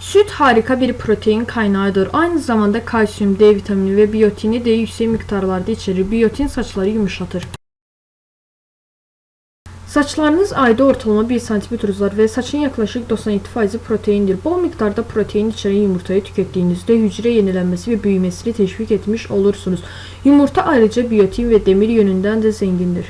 Süt harika bir protein kaynağıdır. Aynı zamanda kalsiyum, D vitamini ve biyotini de yüksek miktarlarda içerir. Biyotin saçları yumuşatır. Saçlarınız ayda ortalama 1 cm uzar ve saçın yaklaşık 97% proteindir. Bol miktarda protein içeren yumurtayı tükettiğinizde hücre yenilenmesi ve büyümesini teşvik etmiş olursunuz. Yumurta ayrıca biyotin ve demir yönünden de zengindir.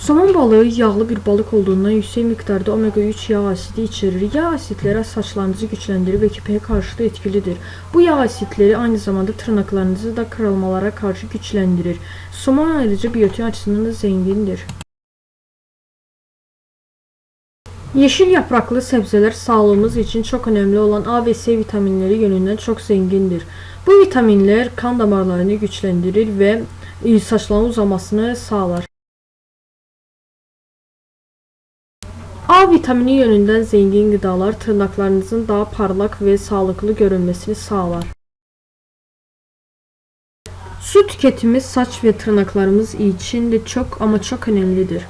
Somon balığı yağlı bir balık olduğundan yüksek miktarda omega 3 yağ asidi içerir. Yağ asitleri saçlarınızı güçlendirir ve kepeğe karşı da etkilidir. Bu yağ asitleri aynı zamanda tırnaklarınızı da kırılmalara karşı güçlendirir. Somon ayrıca biyotin açısından da zengindir. Yeşil yapraklı sebzeler sağlığımız için çok önemli olan A ve C vitaminleri yönünden çok zengindir. Bu vitaminler kan damarlarını güçlendirir ve e, saçların uzamasını sağlar. A vitamini yönünden zengin gıdalar tırnaklarınızın daha parlak ve sağlıklı görünmesini sağlar. Su tüketimi saç ve tırnaklarımız için de çok ama çok önemlidir.